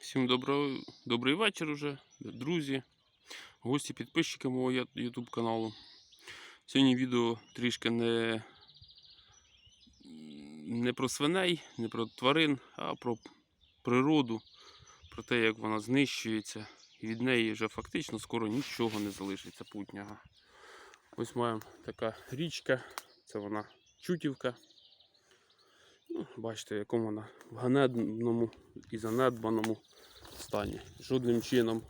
Всім доброго, добрий вечір уже, друзі, гості, підписчики мого YouTube каналу. Сьогодні відео трішки не, не про свиней, не про тварин, а про природу, про те, як вона знищується. І від неї вже фактично скоро нічого не залишиться путнього. Ось маємо така річка, це вона Чутівка. Бачите, в якому вона в ганебному і занедбаному стані. Жодним чином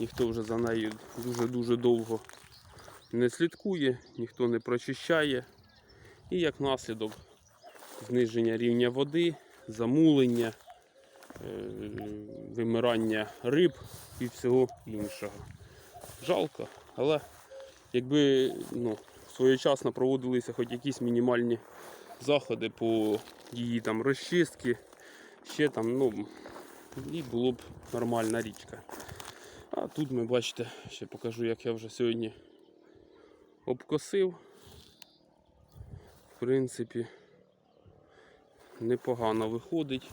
ніхто вже за нею дуже-дуже довго не слідкує, ніхто не прочищає. І як наслідок зниження рівня води, замулення, е, вимирання риб і всього іншого. Жалко, але якби ну, своєчасно проводилися хоч якісь мінімальні заходи по її там розчистки, ще там, ну, і було б нормальна річка. А тут ми бачите, ще покажу, як я вже сьогодні обкосив. В принципі, непогано виходить.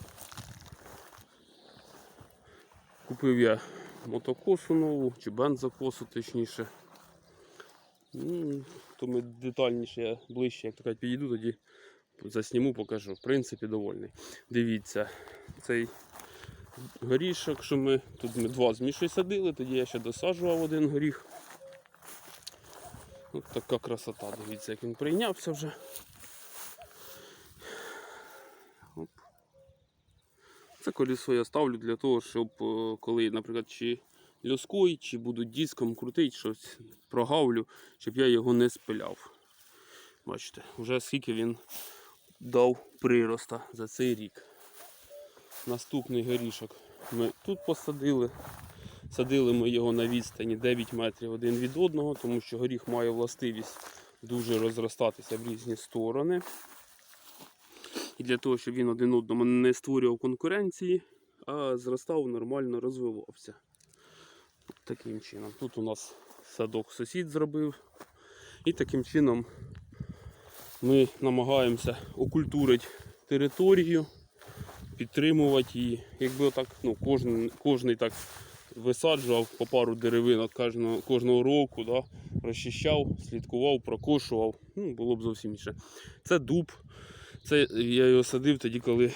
Купив я мотокосу нову, чи бензокосу точніше. Ну, то ми детальніше, ближче, як то кажуть, підійду, тоді засніму, покажу. В принципі, довольний. Дивіться, цей горішок, що ми тут ми два зміші садили, тоді я ще досаджував один горіх. Ось така красота, дивіться, як він прийнявся вже. Це колесо я ставлю для того, щоб е, коли, наприклад, чи льоской, чи буду диском крутити, щось прогавлю, щоб я його не спиляв. Бачите, вже скільки він дав прироста за цей рік. Наступний горішок ми тут посадили. Садили ми його на відстані 9 метрів один від одного, тому що горіх має властивість дуже розростатися в різні сторони. І для того, щоб він один одному не створював конкуренції, а зростав, нормально розвивався. Таким чином. Тут у нас садок сусід зробив. І таким чином ми намагаємося окультурити територію, підтримувати її. Якби отак, ну, кожен, кожний так висаджував по пару деревинок кожного, кожного року, да, розчищав, слідкував, прокошував, ну, було б зовсім інше. Це дуб. Це я його садив тоді, коли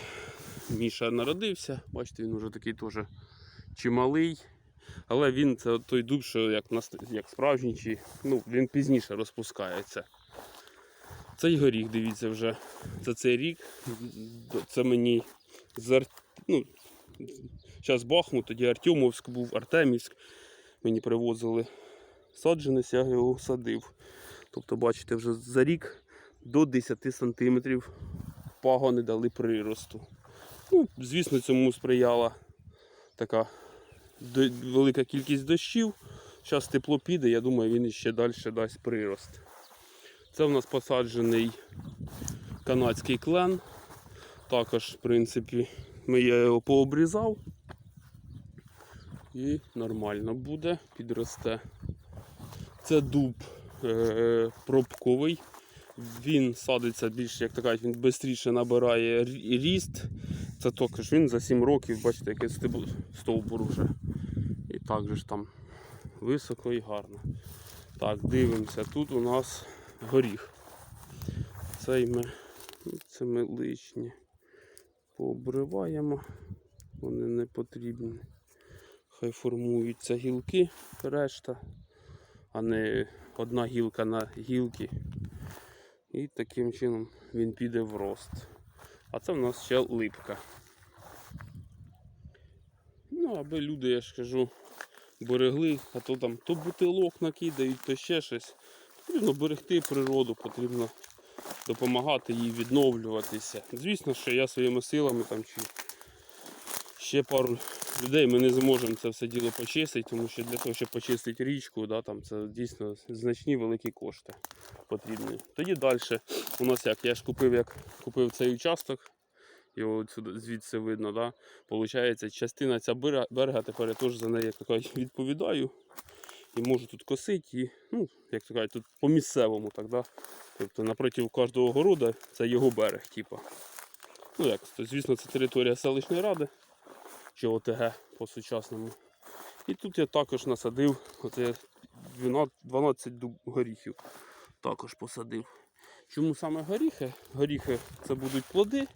Міша народився. Бачите, він вже такий теж чималий. Але він це той дуб, що як, як справжній, чи, ну, він пізніше розпускається. Цей горіх, дивіться, вже за цей рік. Це мені з ну, зараз Бахмут, тоді Артемовськ був, Артемівськ. Мені привозили саджанець, я його садив. Тобто, бачите, вже за рік до 10 сантиметрів пагони дали приросту. Ну, звісно, цьому сприяла така велика кількість дощів. Зараз тепло піде, я думаю, він іще далі дасть прирост. Це в нас посаджений канадський клен. Також, в принципі, ми я його пообрізав. І нормально буде, підросте. Це дуб е, пробковий. Він садиться більш, як кажуть, він швидше набирає ріст. Це також він за 7 років, бачите, який стовбур вже. І так же ж там високо і гарно. Так, дивимося, тут у нас горіх. Цей ми, це ми лишні пообриваємо, вони не потрібні. Хай формуються гілки, решта, а не одна гілка на гілки. І таким чином він піде в рост. А це в нас ще липка. Ну, аби люди, я ж кажу, берегли, а то там то бутилок накидають, то ще щось. Потрібно берегти природу, потрібно допомагати їй відновлюватися. Звісно, що я своїми силами там чи ще пару людей ми не зможемо це все діло почистити, тому що для того, щоб почистити річку, да, там це дійсно значні великі кошти потрібні. Тоді далі у нас як, я ж купив, як купив цей участок, його сюди, звідси видно, да, Получається, частина ця берега, тепер я теж за неї відповідаю. І можу тут косити, і, ну, як то кажуть, тут по місцевому так, да? Тобто напроти кожного города це його берег, типу. Ну як, то, звісно, це територія селищної ради. чи ОТГ по-сучасному. І тут я також насадив оце 12 12 дуб горіхів. Також посадив. Чому саме горіхи? Горіхи це будуть плоди.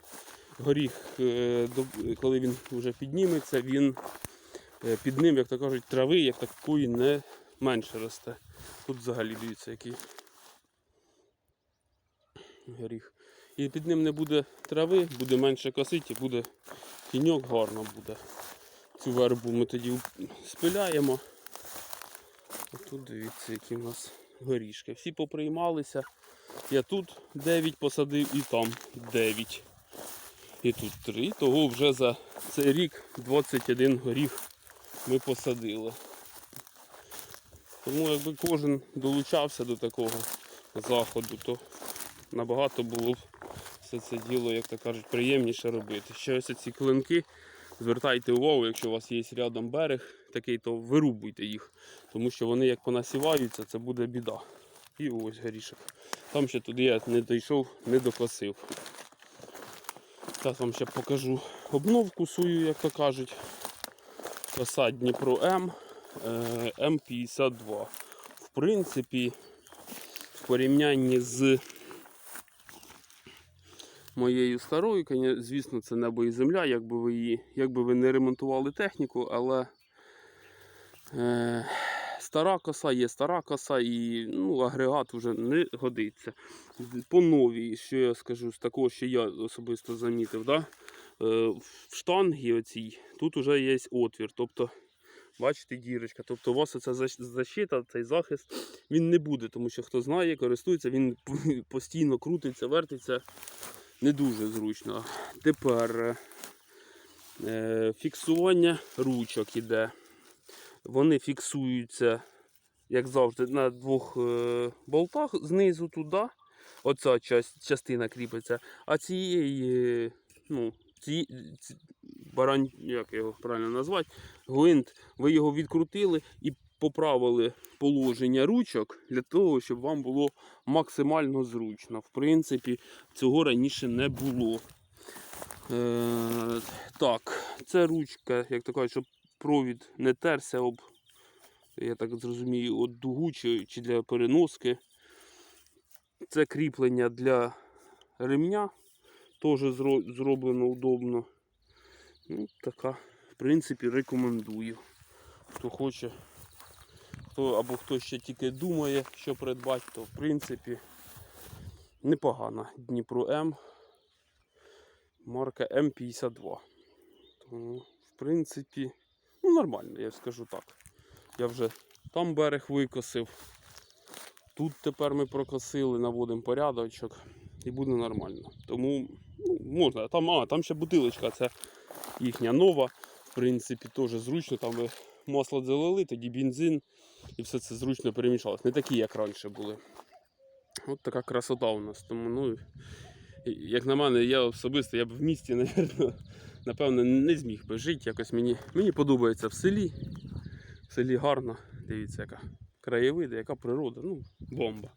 Горіх, е, коли він вже підніметься, він е, під ним, як то кажуть, трави, як такої не менше росте. Тут взагалі дивіться, який горіх. І під ним не буде трави, буде менше косити, буде тіньок гарно буде. Цю вербу ми тоді спиляємо. А тут дивіться, які в нас горішки. Всі поприймалися. Я тут 9 посадив і там 9. І тут 3. Того вже за цей рік 21 горіх ми посадили. Тому якби кожен долучався до такого заходу, то набагато було б все це діло, як то кажуть, приємніше робити. Ще ось ці клинки. Звертайте увагу, якщо у вас є рядом берег такий, то вирубуйте їх, тому що вони як понасіваються, це буде біда. І ось горішок. Там ще туди я не дійшов, не докосив. Зараз вам ще покажу обновку свою, як то кажуть. Коса Дніпро М М52. В принципі, в порівнянні з моєю старою, звісно, це небо і земля, якби ви її, якби ви не ремонтували техніку, але е, стара коса є стара коса і ну, агрегат вже не годиться. По новій, що я скажу, з такого, що я особисто замітив, да? е, в штангі оцій тут вже є отвір. Тобто, бачите, дірочка. Тобто у вас ця защита, цей захист, він не буде, тому що хто знає, користується, він постійно крутиться, вертиться. Не дуже зручно. Тепер е, фіксування ручок іде. Вони фіксуються, як завжди, на двох е, болтах знизу туди. Оця частина кріпиться. А цієї, ну, ці, ці, барань, як його правильно назвати, гвинт, ви його відкрутили і поправили положення ручок для того, щоб вам було максимально зручно. В принципі, цього раніше не було. Е, так, це ручка, як то щоб провід не терся об, я так зрозумію, от дугу чи, чи для переноски. Це кріплення для ремня. Теж зроблено удобно. Ну, така, в принципі, рекомендую. Хто хоче, хто або хто ще тільки думає, що придбати, то в принципі непогана Дніпро М. Марка М52. Тому, в принципі, ну нормально, я скажу так. Я вже там берег викосив. Тут тепер ми прокосили, наводимо порядочок і буде нормально. Тому ну, можна. Там, а, там ще бутилочка, це їхня нова. В принципі, теж зручно. Там ви масло залили, тоді бензин і все це зручно перемішалось. Не такі, як раніше були. От така красота у нас. Тому, ну, як на мене, я особисто я б в місті, напевно, напевно, не зміг би жити. Якось мені, мені подобається в селі. В селі гарно. Дивіться, яка краєвиди, яка природа. Ну, бомба.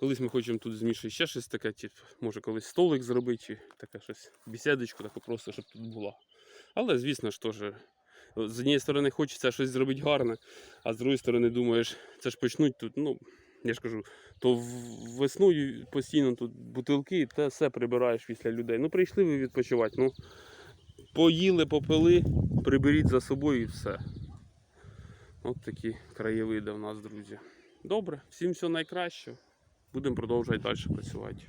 Колись ми хочемо тут змішати ще щось таке, чи може колись столик зробити, чи таке щось, бесідочку таку просто, щоб тут була. Але, звісно ж, теж, з однієї сторони хочеться щось зробити гарне, а з другої сторони думаєш, це ж почнуть тут, ну, я ж кажу, то в- весною постійно тут бутилки, те все прибираєш після людей. Ну, прийшли ви відпочивати. Ну, поїли, попили, приберіть за собою і все. От такі краєвиди у нас, друзі. Добре, всім всього найкращого. Будемо продовжувати далі працювати.